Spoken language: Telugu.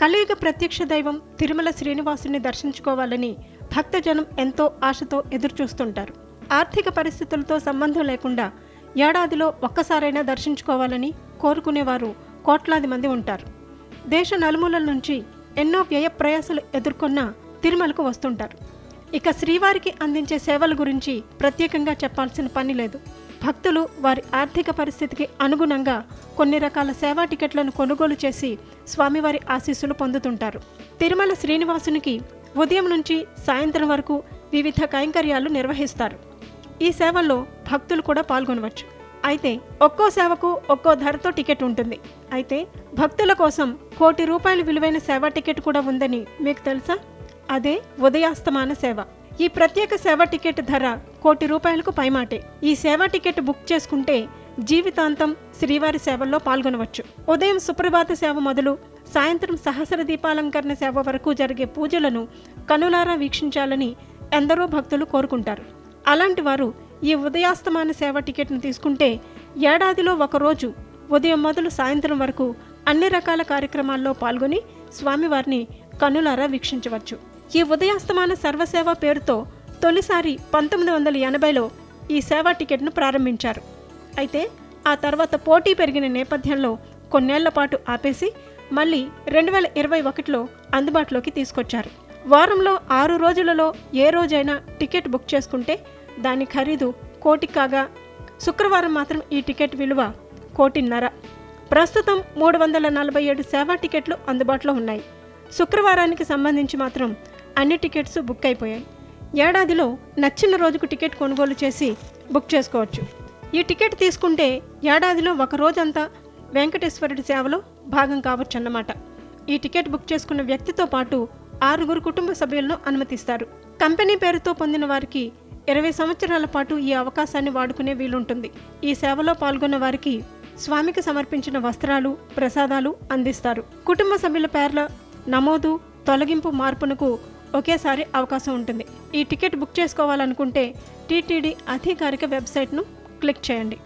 కలియుగ ప్రత్యక్ష దైవం తిరుమల శ్రీనివాసుని దర్శించుకోవాలని భక్తజనం ఎంతో ఆశతో ఎదురుచూస్తుంటారు. ఆర్థిక పరిస్థితులతో సంబంధం లేకుండా ఏడాదిలో ఒక్కసారైనా దర్శించుకోవాలని కోరుకునేవారు కోట్లాది మంది ఉంటారు. దేశ నలుమూలల నుంచి ఎన్నో వ్యయ ప్రయాసలు ఎదుర్కొన్న తిరుమలకు వస్తుంటారు. ఇక శ్రీవారికి అందించే సేవల గురించి ప్రత్యేకంగా చెప్పాల్సిన పని లేదు. భక్తులు వారి ఆర్థిక పరిస్థితికి అనుగుణంగా కొన్ని రకాల సేవా టికెట్లను కొనుగోలు చేసి స్వామివారి ఆశీస్సులు పొందుతుంటారు. తిరుమల శ్రీనివాసునికి ఉదయం నుంచి సాయంత్రం వరకు వివిధ కైంకర్యాలు నిర్వహిస్తారు. ఈ సేవల్లో భక్తులు కూడా పాల్గొనవచ్చు. అయితే ఒక్కో సేవకు ఒక్కో ధరతో టికెట్ ఉంటుంది. అయితే భక్తుల కోసం కోటి రూపాయలు విలువైన సేవా టికెట్ కూడా ఉందని మీకు తెలుసా? అదే ఉదయాస్తమాన సేవ. ఈ ప్రత్యేక సేవ టికెట్ ధర కోటి రూపాయలకు పైమాటే. ఈ సేవా టికెట్ బుక్ చేసుకుంటే జీవితాంతం శ్రీవారి సేవల్లో పాల్గొనవచ్చు. ఉదయం సుప్రభాత సేవ మొదలు సాయంత్రం సహస్ర దీపాలంకరణ సేవ వరకు జరిగే పూజలను కనులారా వీక్షించాలని ఎందరో భక్తులు కోరుకుంటారు. అలాంటి వారు ఈ ఉదయాస్తమాన సేవ టికెట్ను తీసుకుంటే ఏడాదిలో ఒకరోజు ఉదయం మొదలు సాయంత్రం వరకు అన్ని రకాల కార్యక్రమాల్లో పాల్గొని స్వామివారిని కనులారా వీక్షించవచ్చు. ఈ ఉదయాస్తమాన సర్వసేవ పేరుతో తొలిసారి పంతొమ్మిది వందల ఎనభైలో ఈ సేవా టికెట్ను ప్రారంభించారు. అయితే ఆ తర్వాత పోటీ పెరిగిన నేపథ్యంలో కొన్నేళ్ళ పాటు ఆపేసి మళ్ళీ రెండు వేల ఇరవై ఒకటిలో అందుబాటులోకి తీసుకొచ్చారు. వారంలో ఆరు రోజులలో ఏ రోజైనా టికెట్ బుక్ చేసుకుంటే దాని ఖరీదు కోటి కాగా శుక్రవారం మాత్రం ఈ టికెట్ విలువ కోటిన్నర. ప్రస్తుతం మూడు వందల నలభై ఏడు సేవా టికెట్లు అందుబాటులో ఉన్నాయి. శుక్రవారానికి సంబంధించి మాత్రం అన్ని టికెట్స్ బుక్ అయిపోయాయి. ఏడాదిలో నచ్చిన రోజుకు టికెట్ కొనుగోలు చేసి బుక్ చేసుకోవచ్చు. ఈ టికెట్ తీసుకుంటే ఏడాదిలో ఒక రోజంతా వెంకటేశ్వరుడి సేవలో భాగం కావచ్చు అన్నమాట ఈ టికెట్ బుక్ చేసుకున్న వ్యక్తితో పాటు ఆరుగురు కుటుంబ సభ్యులను అనుమతిస్తారు. కంపెనీ పేరుతో పొందిన వారికి ఇరవై సంవత్సరాల పాటు ఈ అవకాశాన్ని వాడుకునే వీలుంటుంది. ఈ సేవలో పాల్గొన్న వారికి స్వామికి సమర్పించిన వస్త్రాలు ప్రసాదాలు అందిస్తారు. కుటుంబ సభ్యుల పేర్ల నమోదు తొలగింపు మార్పునకు ఒకేసారి అవకాశం ఉంటుంది. ఈ టికెట్ బుక్ చేసుకోవాలనుకుంటే టీటీడీ అధికారిక వెబ్సైట్ను క్లిక్ చేయండి.